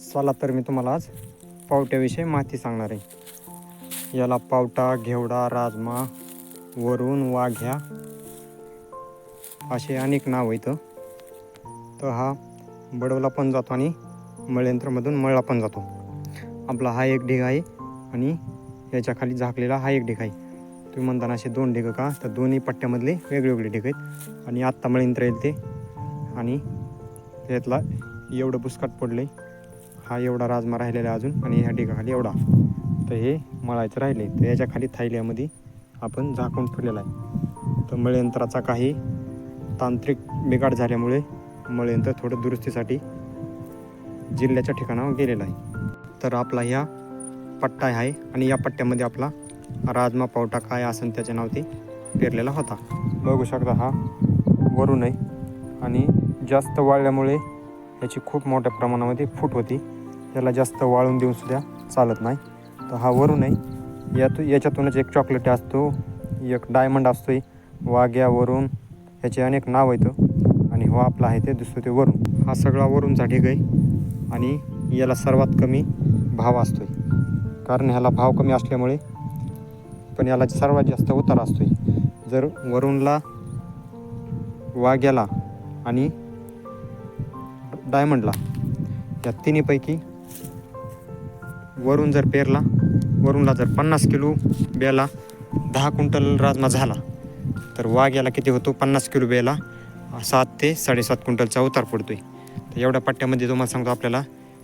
चला तर मी तुम्हाला आज पावट्याविषयी माहिती सांगणार आहे. याला पावटा घेवडा राजमा वरून वाघ्या असे अनेक नाव इथं तर हा बडवला पण जातो आणि मळयंत्रमधून मळला पण जातो. आपला हा एक ढिग आहे आणि याच्या खाली झाकलेला हा एक ढिग आहे. तुम्ही म्हणताना असे दोन ढिगं का? तर दोन्ही पट्ट्यामधले वेगवेगळे ढिग आहेत. आणि आत्ता मळयंत्र येईल ते. आणि त्यातला एवढं बुसकाट पडलं आहे हा एवढा राजमा राहिलेला आहे अजून आणि ह्या ढिगाखाली एवढा. तर हे मळायचं राहिले तर याच्या खाली थायल्यामध्ये आपण झाकून ठेवलेला आहे. तर मळयंत्राचा काही तांत्रिक बिघाड झाल्यामुळे मळयंत्र थोडं दुरुस्तीसाठी जिल्ह्याच्या ठिकाणावर गेलेला आहे. तर आपला ह्या पट्टा आहे आणि या पट्ट्यामध्ये आपला राजमा पावटा काय असेल त्याचे नाव ते पेरलेला होता. बघू शकता हा वरून आहे आणि जास्त वाळल्यामुळे याची खूप मोठ्या प्रमाणामध्ये फूट होती. याला जास्त वाळून देऊन सुद्धा चालत नाही. तर हा वरून आहे यात याच्यातूनच एक चॉकलेट असतो एक डायमंड असतोय. वाघ्या वरून याचे अनेक नाव आहेत. आणि हो आपला आहे ते दुसरं ते वरून. हा सगळा वरूनचा ढीग आहे. आणि याला सर्वात कमी भाव असतो आहे कारण ह्याला भाव कमी असल्यामुळे पण याला सर्वात जास्त उतार असतो आहे जर वरूनला वाघ्याला आणि डायमंडला या तिन्हीपैकी वरून जर पेरला वरूनला जर पन्नास किलो बेला दहा क्विंटल राजमा झाला तर वाघ याला किती होतो? पन्नास किलो बेला सात ते साडेसात क्विंटलचा उतार पडतो आहे तर एवढ्या पट्ट्यामध्ये तुम्हाला सांगतो आपल्याला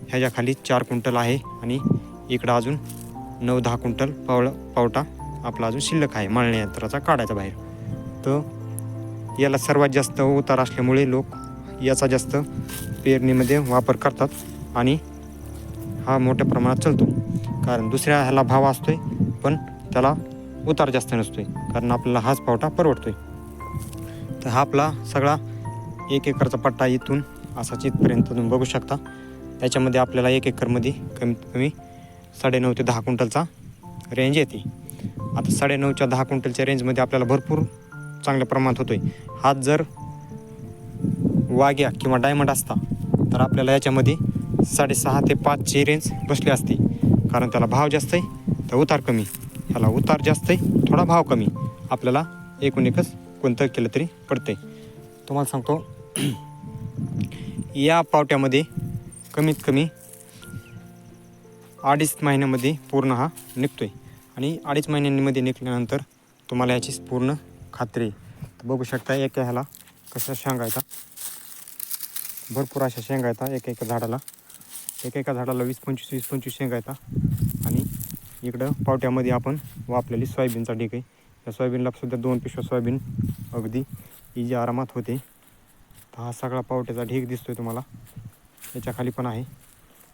ह्याच्याखाली चार क्विंटल आहे आणि इकडं अजून नऊ दहा क्विंटल पावळ पावटा आपला अजून शिल्लक आहे मळण्या यंत्राचा काढायचा बाहेर. तर याला सर्वात जास्त उतार असल्यामुळे लोक याचा जास्त पेरणीमध्ये वापर करतात आणि हा मोठ्या प्रमाणात चालतो. कारण दुसऱ्या ह्याला भाव असतोय पण त्याला उतार जास्त नसतोय. कारण आपल्याला हाच पावटा परवडतोय. तर हा आपला सगळा एक एकरचा पट्टा इथून असाच इथपर्यंत तुम्ही बघू शकता. त्याच्यामध्ये आपल्याला एक एकरमध्ये कमीत कमी साडेनऊ ते दहा क्विंटलचा रेंज येते. आता साडेनऊच्या दहा क्विंटलच्या रेंजमध्ये आपल्याला भरपूर चांगल्या प्रमाणात होतोय. हात जर वाघ्या किंवा डायमंड असता तर आपल्याला याच्यामध्ये साडेसहा ते पाचची रेंज बसली असती. कारण त्याला भाव जास्त आहे तर उतार कमी. ह्याला उतार जास्त आहे थोडा भाव कमी. आपल्याला एकूण एकच कोणतं केलं तरी पडते तुम्हाला सांगतो या पावट्यामध्ये कमीत कमी अडीच महिन्यामध्ये पूर्ण हा निघतो आहे आणि अडीच महिन्यांमध्ये निघल्यानंतर तुम्हाला याची पूर्ण खात्री आहे. तर बघू शकता एका ह्याला कशा शेंगा भरपूर अशा शेंगा एक एका एका झाडाला. एका एका झाडाला वीस पंचवीस वीस पंचवीस शेंगा येतात आणि इकडं पावट्यामध्ये आपण वापलेली सोयाबीनचा ढीक आहे. या सोयाबीनला सुद्धा दोन पिशव्या सोयाबीन अगदी इजी आरामात होते. तर हा सगळा पावट्याचा ढीक दिसतोय तुम्हाला. याच्या खाली पण आहे.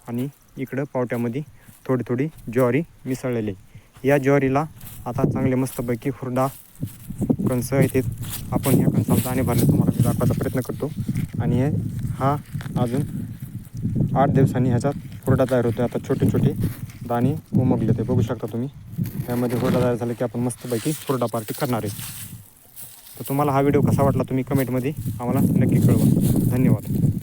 आणि इकडं पावट्यामध्ये थोडी थोडी ज्वारी मिसळलेली आहे. या ज्वारीला आता चांगले मस्तपैकी हुरडा कणसं येते आपण या कणसाला दाणे भरणे तुम्हाला मी दाखवायचा प्रयत्न करतो. आणि हे हा अजून आठ दिवसांनी ह्याचा हुरडा तयार होतो आता छोटे छोटे दाणे उमगले ते. बघू शकता तुम्ही. त्यामध्ये हुरडा तयार झाला की आपण मस्तपैकी हुरडा पार्टी करणार आहे. तर तुम्हाला हा व्हिडिओ कसा वाटला तुम्ही कमेंटमध्ये आम्हाला नक्की कळवा. धन्यवाद.